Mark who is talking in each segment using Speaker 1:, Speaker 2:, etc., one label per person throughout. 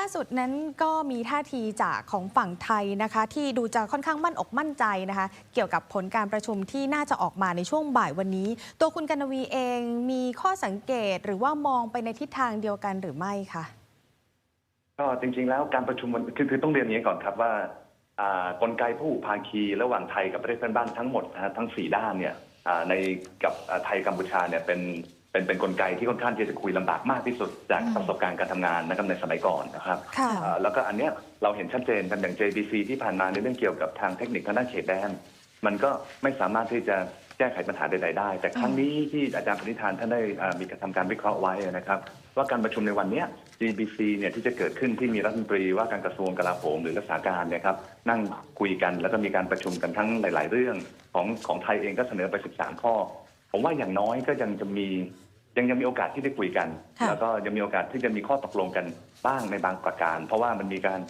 Speaker 1: ล่าสุดนั้นก็มีท่าทีจากของฝั่งไทยนะคะ ที่ดูจะค่อนข้างมั่นอกมั่นใจนะคะ เกี่ยวกับผลการประชุมที่น่าจะออกมาในช่วงบ่ายวันนี้ ตัวคุณกนวีเองมีข้อสังเกตหรือว่ามองไปในทิศทางเดียวกันหรือไม่คะ
Speaker 2: ก็จริง ๆ แล้วการประชุมวันคือคือต้องเรียนอย่างนี้ก่อนครับว่ากลไกผู้ภาคีระหว่างไทยกับประเทศเพื่อนบ้านทั้งหมดนะทั้งสี่ด้านเนี่ยในกับไทยกัมพูชาเนี่ยเป็น เป็นเป็นกลไกที่ค่อนข้างที่จะคุยลำบากมากที่สุดจาก
Speaker 1: อืม
Speaker 2: ประสบการณ์การทำงานนะครับในสมัยก่อนนะครับ
Speaker 1: ค่ะ
Speaker 2: อ่าแล้วก็อันเนี้ยเราเห็นชัดเจนกันอย่าง JBC ที่ผ่านมาในเรื่องเกี่ยวกับทางเทคนิคทางด้านเขตแดนมันก็ไม่สามารถที่จะแก้ไขปัญหาใดๆได้ แต่ครั้งนี้ที่อาจารย์ปณิธานท่านได้อ่ามีการทำการวิเคราะห์ไว้นะครับ ว่าการประชุมในวันเนี้ย GBC เนี่ยที่จะเกิดขึ้นที่มีรัฐมนตรีว่าการกระทรวงกลาโหมหรือรักษาการเนี่ยครับนั่งคุยกันแล้วก็มีการประชุมกันทั้งหลาย ๆ เรื่องของของไทยเองก็เสนอไป 13 ข้อ ผมว่าอย่างน้อยก็ยังจะมียังยังมีโอกาสที่ได้คุยกัน
Speaker 1: ค่ะ
Speaker 2: แล้วก็ยังมีโอกาสที่จะมีข้อตกลงกันบ้างในบางประการ เพราะว่ามันมีการ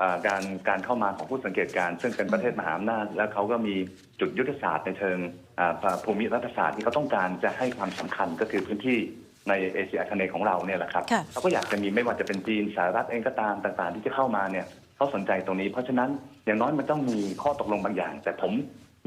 Speaker 2: อ่าการการเข้ามาของผู้สังเกตการณ์ซึ่งเป็นประเทศมหาอำนาจ แล้วเขาก็มีจุดยุทธศาสตร์ในเชิงอ่าภูมิรัฐศาสตร์ที่เขาต้องการจะให้ความสำคัญก็คือพื้นที่ในเอเชียอาคเนย์ของเราเนี่ยแหละครับ
Speaker 1: ค่ะ
Speaker 2: เขาก็อยากจะมีไม่ว่าจะเป็นจีนสหรัฐเองก็ตามต่างๆ ที่จะเข้ามาเนี่ยเขาสนใจตรงนี้ เพราะฉะนั้นอย่างน้อยมันต้องมีข้อตกลงบางอย่าง แต่ผม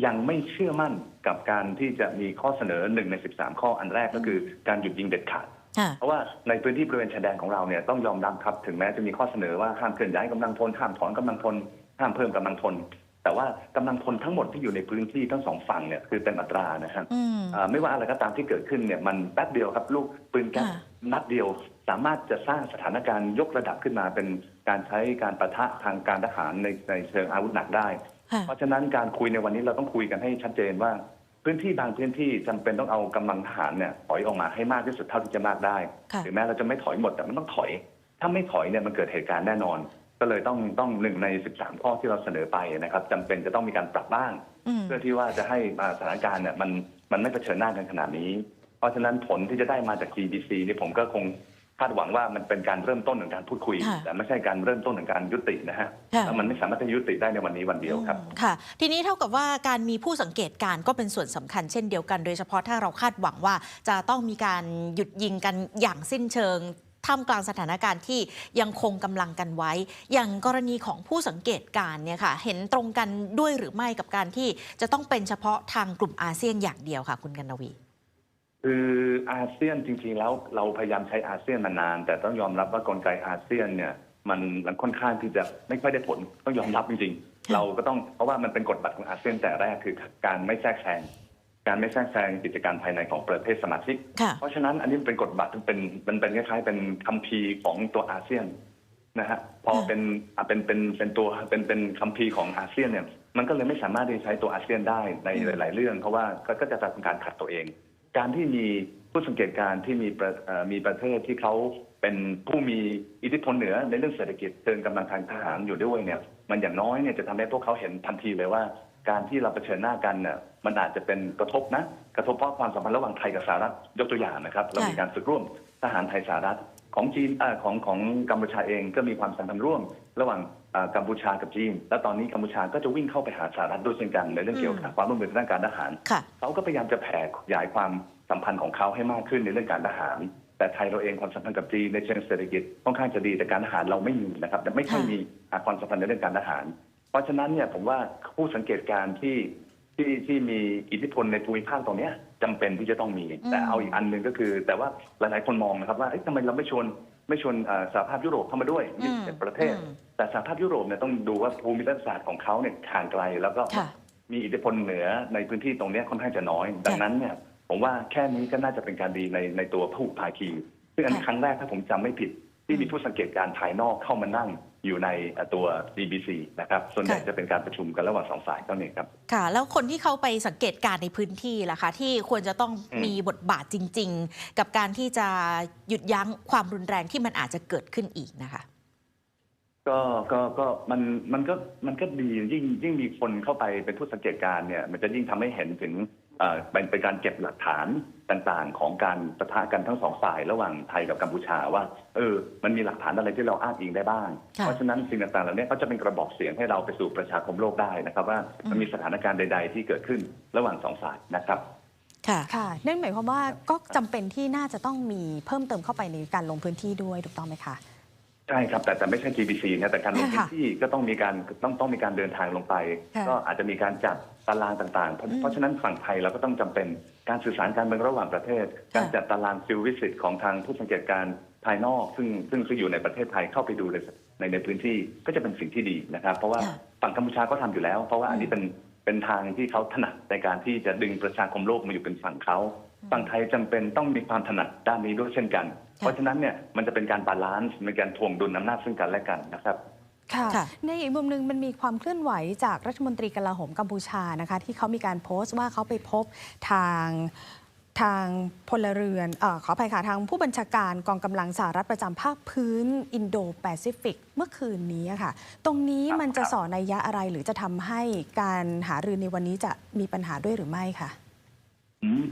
Speaker 2: ยังไม่เชื่อมั่นกับการที่จะมีข้อเสนอหนึ่งใน 13 ข้ออันแรกก็คือการหยุดยิงเด็ดขาด
Speaker 3: ค่ะ
Speaker 2: เพราะว่าในพื้นที่บริเวณชายแดนของเราเนี่ยต้องยอมรับครับถึงแม้จะมีข้อเสนอว่าห้ามเคลื่อนย้ายกำลังพลห้ามถอนกำลังพลห้ามเพิ่มกำลังพลแต่ว่ากำลังพลทั้งหมดที่อยู่ในพื้นที่ทั้งสองฝั่งเนี่ยคือเต็มอัตรานะครับ
Speaker 3: อืม
Speaker 2: อ่าไม่ว่าอะไรก็ตามที่เกิดขึ้นเนี่ยมันแป๊บเดียวครับ ลูกปืนแก๊ป
Speaker 3: ค่ะ
Speaker 2: นัดเดียว สามารถจะสร้างสถานการณ์ยกระดับขึ้นมาเป็นการใช้การประทะทางการทหารในในเชิงอาวุธหนักได้
Speaker 3: ค่ะ
Speaker 2: เพราะฉะนั้นการคุยในวันนี้เราต้องคุยกันให้ชัดเจนว่า พื้นที่บางพื้นที่จำเป็นต้องเอากำลังทหารเนี่ยถอยออกมาให้มากที่สุดเท่าที่จะมากได้
Speaker 3: ค่ะ
Speaker 2: ถึงแม้เราจะไม่ถอยหมดแต่มันต้องถอย ถ้าไม่ถอยเนี่ยมันเกิดเหตุการณ์แน่นอน ก็เลยต้องต้องหนึ่งใน 13 ข้อที่เราเสนอไปนะครับจำเป็นจะต้องมีการปรับบ้าง
Speaker 3: อืม
Speaker 2: เพื่อที่ว่าจะให้อ่าสถานการณ์เนี่ยมันมันไม่เผชิญหน้ากันขนาดนี้ เพราะฉะนั้นผลที่จะได้มาจาก GBC นี่ผมก็คงคาดหวังว่ามันเป็นการเริ่มต้นของการพูดคุย
Speaker 3: ค่ะ
Speaker 2: แต่ไม่ใช่การเริ่มต้นของการยุตินะฮะ
Speaker 3: ค่ะ
Speaker 2: แล้วมันไม่สามารถจะยุติได้ในวันนี้วันเดียวครับ
Speaker 3: ค่ะ ทีนี้เท่ากับว่าการมีผู้สังเกตการณ์ก็เป็นส่วนสำคัญเช่นเดียวกัน โดยเฉพาะถ้าเราคาดหวังว่าจะต้องมีการหยุดยิงกันอย่างสิ้นเชิงท่ามกลางสถานการณ์ที่ยังคงกำลังกันไว้ อย่างกรณีของผู้สังเกตการณ์เนี่ยค่ะ เห็นตรงกันด้วยหรือไม่กับการที่จะต้องเป็นเฉพาะทางกลุ่มอาเซียนอย่างเดียวค่ะ คุณกันนวี
Speaker 2: คืออาเซียนจริงๆแล้วเราพยายามใช้อาเซียนมานาน แต่ต้องยอมรับว่ากลไกอาเซียนเนี่ยมันมันค่อนข้างที่จะไม่ค่อยได้ผลต้องยอมรับจริงๆ
Speaker 3: ค่ะ
Speaker 2: เราก็ต้องเพราะว่ามันเป็นกฎบัตรของอาเซียนแต่แรกคือการไม่แทรกแซงการไม่แทรกแซงกิจการภายในของประเทศสมาชิก
Speaker 3: ค่ะ
Speaker 2: เพราะฉะนั้นอันนี้มันเป็นกฎบัตรมันเป็นมันเป็นคล้ายๆเป็นคัมภีร์ของตัวอาเซียนนะฮะพอ
Speaker 3: ค่ะ
Speaker 2: เป็นอะเป็นเป็นเป็นตัวเป็นเป็นคัมภีร์ของอาเซียนเนี่ยมันก็เลยไม่สามารถที่จะใช้ตัวอาเซียนได้ในหลาย ๆ เรื่อง เพราะว่าก็ก็จะเป็นการขัดตัวเอง การที่มีผู้สังเกตการณ์ที่มีมีประเทศที่เขาเป็นผู้มีอิทธิพลเหนือในเรื่องเศรษฐกิจเชิงกำลังทางทหารอยู่ด้วยเนี่ย มันอย่างน้อยเนี่ยจะทำให้พวกเขาเห็นทันทีเลยว่า การที่เราเผชิญหน้ากันเนี่ยมันอาจจะเป็นกระทบนะกระทบเพราะความสัมพันธ์ระหว่างไทยกับสหรัฐยกตัวอย่างนะครับเรามีการฝึกร่วมทหารไทยสหรัฐ ของจีนเออของของกัมพูชาเองก็มีความสัมพันธ์ร่วม ระหว่างเอ่อกัมพูชากับจีน และตอนนี้กัมพูชาก็จะวิ่งเข้าไปหาสหรัฐด้วยเช่นกันในเรื่องเกี่ยวกับความร่วมมือทางด้านการทหาร
Speaker 3: ค่ะ
Speaker 2: เขาก็พยายามจะแผ่ขยายความสัมพันธ์ของเขาให้มากขึ้นในเรื่องการทหาร แต่ไทยเราเองความสัมพันธ์กับจีนในเชิงเศรษฐกิจค่อนข้างจะดีแต่การทหารเราไม่มีนะครับแต่ไม่ค่อยมีอ่าความสัมพันธ์ในเรื่องการทหาร เพราะฉะนั้นเนี่ยผมว่าผู้สังเกตการณ์ที่ ที่ที่มีอิทธิพลในภูมิภาคตรงเนี้ยจำเป็นที่จะต้องมีแต่เอาอีกอันหนึ่งก็คือ แต่ว่าหลายๆคนมองนะครับว่าเอ๊ะทำไมเราไม่ชวนไม่ชวนเอ่อสหภาพยุโรปเข้ามาด้วยยี่สิบเอ็ดประเทศ
Speaker 3: อืม
Speaker 2: แต่สหภาพยุโรปเนี่ยต้องดูว่าภูมิรัฐศาสตร์ของเขาเนี่ยห่างไกลแล้วก็
Speaker 3: ค่ะ
Speaker 2: มีอิทธิพลเหนือในพื้นที่ตรงเนี้ยค่อนข้างจะน้อย ดังนั้นเนี่ยผมว่าแค่นี้ก็น่าจะเป็นการดีในในตัวผู้ภาคี ซึ่งอันนี้
Speaker 3: ค่ะ
Speaker 2: ครั้งแรกถ้าผมจำไม่ผิด ที่มีผู้สังเกตการณ์ภายนอกเข้ามานั่ง อยู่ในเอ่อตัว BBC นะครับ ส่วนใหญ่จะเป็นการประชุมกันระหว่างสองฝ่ายเท่านี้ครับ
Speaker 3: ค่ะ แล้วคนที่เขาไปสังเกตการณ์ในพื้นที่ล่ะคะ ที่ควรจะต้อง
Speaker 2: อืม
Speaker 3: มีบทบาทจริง ๆ กับการที่จะหยุดยั้งความรุนแรงที่มันอาจจะเกิดขึ้นอีกนะคะ
Speaker 2: ก็ก็ก็มันมันก็มันก็ดียิ่งยิ่งมีคนเข้าไปเป็นผู้สังเกตการณ์เนี่ย มันจะยิ่งทำให้เห็นถึง เอ่อเป็นเป็นการเก็บหลักฐานต่างๆ ของการปะทะกันทั้งสองฝ่ายระหว่างไทยกับกัมพูชาว่าเออมันมีหลักฐานอะไรที่เราอ้างอิงได้บ้าง
Speaker 3: ค่ะ
Speaker 2: เพราะฉะนั้นสิ่งต่างๆเหล่านี้ก็จะเป็นกระบอกเสียงให้เราไปสู่ประชาคมโลกได้นะครับว่ามันมีสถานการณ์ใด ๆ ที่เกิดขึ้นระหว่างสองฝ่ายนะครับ
Speaker 3: ค่ะ
Speaker 1: ค่ะ นั่นหมายความว่าก็จำเป็นที่น่าจะต้องมีเพิ่มเติมเข้าไปในการลงพื้นที่ด้วยถูกต้องไหมคะ
Speaker 2: ใช่ครับแต่แต่ไม่ใช่ GBC นะแต่การลงพื้
Speaker 1: ค่ะ
Speaker 2: นที่ก็ต้องมีการต้องต้องมีการเดินทางลงไป
Speaker 1: ค่ะ
Speaker 2: ก็อาจจะมีการจัดตารางต่างๆ เพราะ
Speaker 3: อืม
Speaker 2: เพราะฉะนั้นฝั่งไทยเราก็ต้องจำเป็นการสื่อสารการเมืองระหว่างประเทศการจัดตารางฟิลวิสิตของทางผู้สังเกตการณ์ภายนอก ซึ่งซึ่งซึ่งอยู่ในประเทศไทยเข้าไปดูในในในพื้นที่ก็จะเป็นสิ่งที่ดีนะครับ เพราะว่า
Speaker 3: ค่ะ
Speaker 2: ฝั่งกัมพูชาก็ทำอยู่แล้ว เพราะว่าอันนี้เป็นเป็นทางที่เขาถนัดในการที่จะดึงประชาคมโลกมาอยู่เป็นฝั่งเขา ฝั่งไทยจำเป็นต้องมีความถนัดด้านนี้ด้วยเช่นกัน เพราะฉะนั้นเนี่ยมันจะเป็นการบาลานซ์ในการทวงดุลอำนาจซึ่งกันและกันนะครับ
Speaker 1: ค่ะ
Speaker 3: ค่ะ
Speaker 1: ในอีกมุมหนึ่งมันมีความเคลื่อนไหวจากรัฐมนตรีกลาโหมกัมพูชานะคะ ที่เขามีการโพสต์ว่าเขาไปพบทางทางพลเรือนเออขออภัยค่ะทางผู้บัญชาการกองกำลังสหรัฐประจำภาคพื้นอินโดแปซิฟิกเมื่อคืนนี้อะค่ะ ตรงนี้
Speaker 2: ครับ
Speaker 1: มันจะ
Speaker 2: ครับ
Speaker 1: สอนนัยยะอะไรหรือจะทำให้การหารือในวันนี้จะมีปัญหาด้วยหรือไม่คะ
Speaker 2: อืม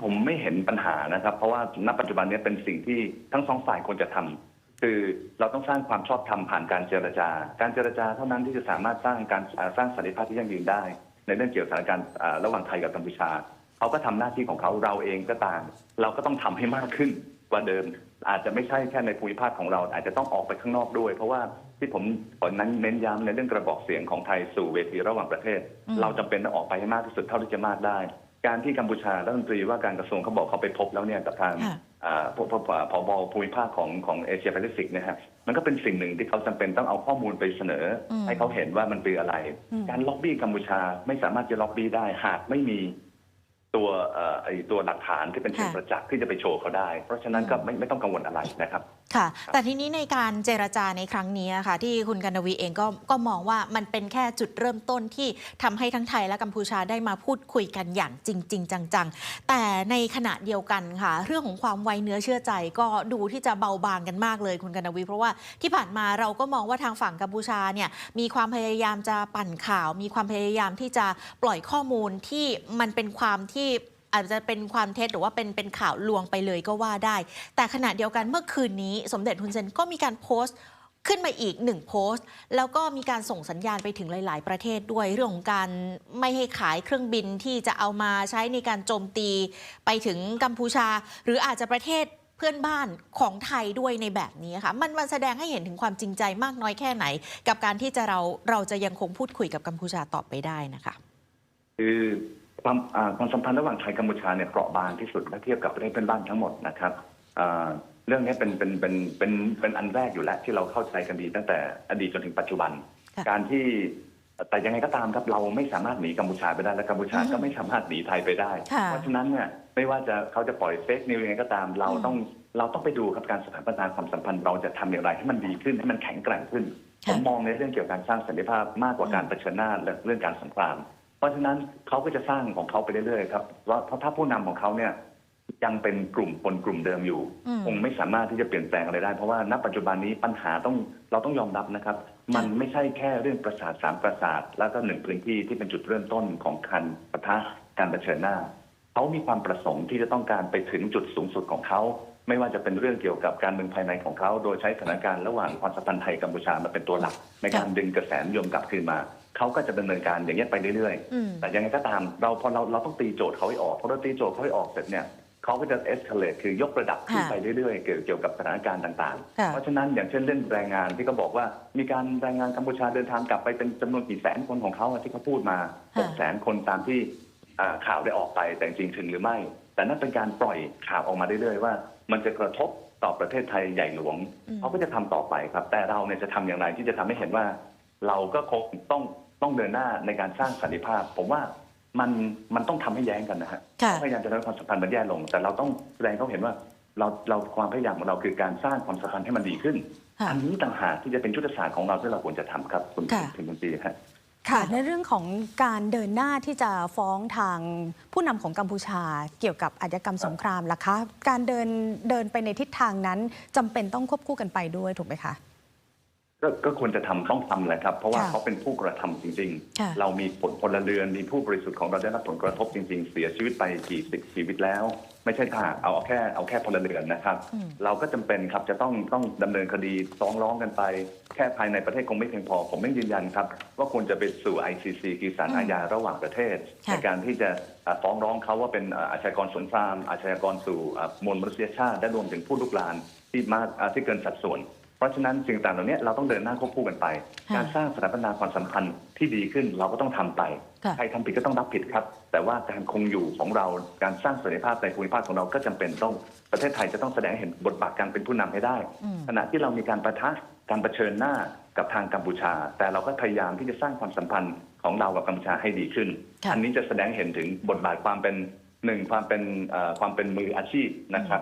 Speaker 2: ผมไม่เห็นปัญหานะครับ เพราะว่าณปัจจุบันนี้เป็นสิ่งที่ทั้งสองฝ่ายควรจะทำคือเราต้องสร้างความชอบธรรมผ่านการเจรจา การเจรจาเท่านั้นที่จะสามารถสร้างการสร้างสันติภาพที่ยั่งยืนได้ ในเรื่องเกี่ยวกับสถานการณ์ระหว่างไทยกับกัมพูชาเขาก็ทำหน้าที่ของเขาเราเองก็ตาม เราก็ต้องทำให้มากขึ้นกว่าเดิม อาจจะไม่ใช่แค่ในภูมิภาคของเรา อาจจะต้องออกไปข้างนอกด้วย เพราะว่าที่ผมขอนั้นเน้นย้ำในเรื่องกระบอกเสียงของไทยสู่เวทีระหว่างประเทศ เราจำเป็นต้องออกไปให้มากที่สุดเท่าที่จะมากได้ การที่กัมพูชารัฐมนตรีว่าการกระทรวงเขาบอกเขาไปพบแล้วเนี่ยกับทาง
Speaker 3: ค่ะ
Speaker 2: อ่าพพพผบภูมิภาคของของเอเชียแปซิฟิกนะฮะมันก็เป็นสิ่งหนึ่งที่เขาจำเป็นต้องเอาข้อมูลไปเสนออ
Speaker 3: ม
Speaker 2: ให้เขาเห็นว่ามันคืออะไร
Speaker 1: อืม
Speaker 2: การล็อบบี้กัมพูชาไม่สามารถจะล็อบบี้ได้หากไม่มีตัวเอ่อไอตัวหลักฐานที่เป็นเชิง
Speaker 3: ค่ะ
Speaker 2: ประจักษ์ที่จะไปโชว์เขาได้ เพราะฉะนั้นก็ไม่ไม่ต้องกังวลอะไรนะครับ
Speaker 3: ค่ะ แต่ทีนี้ในการเจรจาในครั้งนี้ค่ะ ที่คุณกันวีเองก็ก็มองว่ามันเป็นแค่จุดเริ่มต้นที่ทำให้ทั้งไทยและกัมพูชาได้มาพูดคุยกันอย่างจริงๆจังๆ แต่ในขณะเดียวกันค่ะ เรื่องของความไวเนื้อเชื่อใจก็ดูที่จะเบาบางกันมากเลยคุณกันวี เพราะว่าที่ผ่านมาเราก็มองว่าทางฝั่งกัมพูชาเนี่ยมีความพยายามจะปั่นข่าว มีความพยายามที่จะปล่อยข้อมูลที่มันเป็นความที่ อาจจะเป็นความเท็จหรือว่าเป็นเป็นข่าวลวงไปเลยก็ว่าได้ แต่ขณะเดียวกันเมื่อคืนนี้ สมเด็จฮุนเซนก็มีการโพสต์ขึ้นมาอีกหนึ่งโพสต์ แล้วก็มีการส่งสัญญาณไปถึงหลาย ๆ ประเทศด้วยเรื่องของการไม่ให้ขายเครื่องบินที่จะเอามาใช้ในการโจมตีไปถึงกัมพูชา หรืออาจจะประเทศเพื่อนบ้านของไทยด้วยในแบบนี้ค่ะ มันมันแสดงให้เห็นถึงความจริงใจมากน้อยแค่ไหน กับการที่จะเราเราจะยังคงพูดคุยกับกัมพูชาต่อไปได้นะคะ
Speaker 2: คือ ความอ่าความสัมพันธ์ระหว่างไทยกัมพูชาเนี่ยเปราะบางที่สุดถ้าเทียบกับประเทศเพื่อนบ้านทั้งหมดนะครับอ่าเรื่องนี้เป็นเป็นเป็นเป็นเป็นอันแรกอยู่แล้วที่เราเข้าใจกันดีตั้งแต่อดีตจนถึงปัจจุบัน
Speaker 3: ค่ะ
Speaker 2: การที่แต่ยังไงก็ตามครับเราไม่สามารถหนีกัมพูชาไปได้และกัมพูชา
Speaker 3: อืม
Speaker 2: ก็ไม่สามารถหนีไทยไปได้
Speaker 3: ค่ะ
Speaker 2: เพราะฉะนั้นเนี่ยไม่ว่าจะเขาจะปล่อยเฟกนิวยังไงก็ตามเรา
Speaker 3: อืม
Speaker 2: ต้องเราต้องไปดูครับการสถาปนาความสัมพันธ์เราจะทำอย่างไรให้มันดีขึ้นให้มันแข็งแกร่งขึ้นผมมองในเรื่องเกี่ยวกับการสร้างสันติภาพมากกว่าการเผชิญหน้าและเรื่องการสงคราม เพราะฉะนั้นเขาก็จะสร้างของเขาไปเรื่อยๆครับว่าเพราะถ้าผู้นำของเขาเนี่ยยังเป็นกลุ่มคนกลุ่มเดิมอยู่
Speaker 3: อืม
Speaker 2: คงไม่สามารถที่จะเปลี่ยนแปลงอะไรได้ เพราะว่าณปัจจุบันนี้ปัญหาต้องเราต้องยอมรับนะครับ มันไม่ใช่แค่เรื่องประสาทสามประสาท แล้วก็หนึ่งพื้นที่ที่เป็นจุดเริ่มต้นของการปะทะการเผชิญหน้าเขามีความประสงค์ที่จะต้องการไปถึงจุดสูงสุดของเขาไม่ว่าจะเป็นเรื่องเกี่ยวกับการเมืองภายในของเขา โดยใช้สถานการณ์ระหว่างความสัมพันธ์ไทยกัมพูชามาเป็นตัวหลัก ในการดึงกระแสนิยมกลับคืนมา เขาก็จะดำเนินการอย่างนี้ยไปเรื่อยๆ
Speaker 3: อืม
Speaker 2: แต่ยังไงก็ตามเราพอเราเราต้องตีโจทย์เขาให้ออกพอเราตีโจทย์เขาให้ออกเสร็จเนี่ยเขาก็จะเอ็กซ์เคเลคือยกระดับขึ้น
Speaker 3: ค่ะ
Speaker 2: ไปเรื่อยๆเกี่ยวเกี่ยวกับสถานการณ์ต่างๆ
Speaker 3: ค่ะ
Speaker 2: เพราะฉะนั้นอย่างเช่นเรื่องแรงงานที่เขาบอกว่ามีการแรงงานกัมพูชาเดินทางกลับไปเป็นจำนวนกี่แสนคนของเขาอะที่เขาพูดมาหกแสนคนตามที่อ่าข่าวได้ออกไปแต่จริงๆถึงหรือไม่ แต่นั่นเป็นการปล่อยข่าวออกมาเรื่อยๆว่า มันจะกระทบต่อประเทศไทยใหญ่หลวง
Speaker 3: อืม
Speaker 2: เขาก็จะทำต่อไปครับ แต่เราเนี่ยจะทำอย่างไรที่จะทำให้เห็นว่า เราก็คงต้อง ต้องเดินหน้าในการสร้างสันติภาพ ผมว่ามันมันต้องทำให้แย้งกันนะฮะ
Speaker 3: ค่ะ
Speaker 2: พยายามจะทำให้ความสัมพันธ์มันแย่ลง แต่เราต้องแสดงให้เขาเห็นว่าเราเราความพยายามของเราคือการสร้างความสัมพันธ์ให้มันดีขึ้น
Speaker 3: ค่ะ
Speaker 2: อันนี้ต่างหากที่จะเป็นยุทธศาสตร์ของเราที่เราควรจะทำครับคุณ
Speaker 3: ค่ะ
Speaker 2: คุณคุณปีฮะ
Speaker 1: ค่ะในเรื่องของการเดินหน้าที่จะฟ้องทางผู้นำของกัมพูชาเกี่ยวกับอาชญากรรมสงครามล่ะคะ การเดินเดินไปในทิศทางนั้นจำเป็นต้องควบคู่กันไปด้วยถูกไหมคะ
Speaker 2: ก็ก็ควรจะทำต้องทำแหละครับ เพราะว่า
Speaker 1: ค่ะ
Speaker 2: เขาเป็นผู้กระทำจริง
Speaker 3: ค่ะ
Speaker 2: ๆเรามีผลพลเรือนมีผู้บริสุทธิ์ของเราได้รับผลกระทบจริง ๆ เสียชีวิตไปกี่สิบชีวิตแล้ว ไม่ใช่ถ้าเอาเอาแค่เอาแค่พลเรือนนะครับ
Speaker 3: อืม
Speaker 2: เราก็จำเป็นครับจะต้องต้องดำเนินคดีฟ้องร้องกันไป แค่ภายในประเทศคงไม่เพียงพอ ผมไม่ยืนยันครับ ว่าควรจะไปสู่ ICC คือศาลอาญาระหว่างประเทศ
Speaker 3: ค่ะ
Speaker 2: ในการที่จะอ่าฟ้องร้องเขาว่าเป็นอ่าอาชญากรสงครามอาชญากรสู่อ่ามวลมนุษยชาติและรวมถึงผู้ลุกลานที่มากอ่าที่เกินสัดส่วน เพราะฉะนั้นสิ่งต่างเหล่านี้เราต้องเดินหน้าควบคู่กันไป
Speaker 3: ค่ะ
Speaker 2: การสร้างสถาปนาความสัมพันธ์ที่ดีขึ้นเราก็ต้องทำไป
Speaker 3: ค่ะ
Speaker 2: ใครทำผิดก็ต้องรับผิดครับ แต่ว่าการคงอยู่ของเราการสร้างเสถียรภาพในภูมิภาคของเราก็จำเป็นต้องประเทศไทยจะต้องแสดงให้เห็นบทบาทการเป็นผู้นำให้ได้
Speaker 3: อืม
Speaker 2: ขณะที่เรามีการประทะการเผชิญหน้ากับทางกัมพูชา แต่เราก็พยายามที่จะสร้างความสัมพันธ์ของเรากับกัมพูชาให้ดีขึ้น
Speaker 3: ค่ะ
Speaker 2: อันนี้จะแสดงเห็นถึงบทบาทความเป็นหนึ่งความเป็นเอ่อความเป็นมืออาชีพนะครับ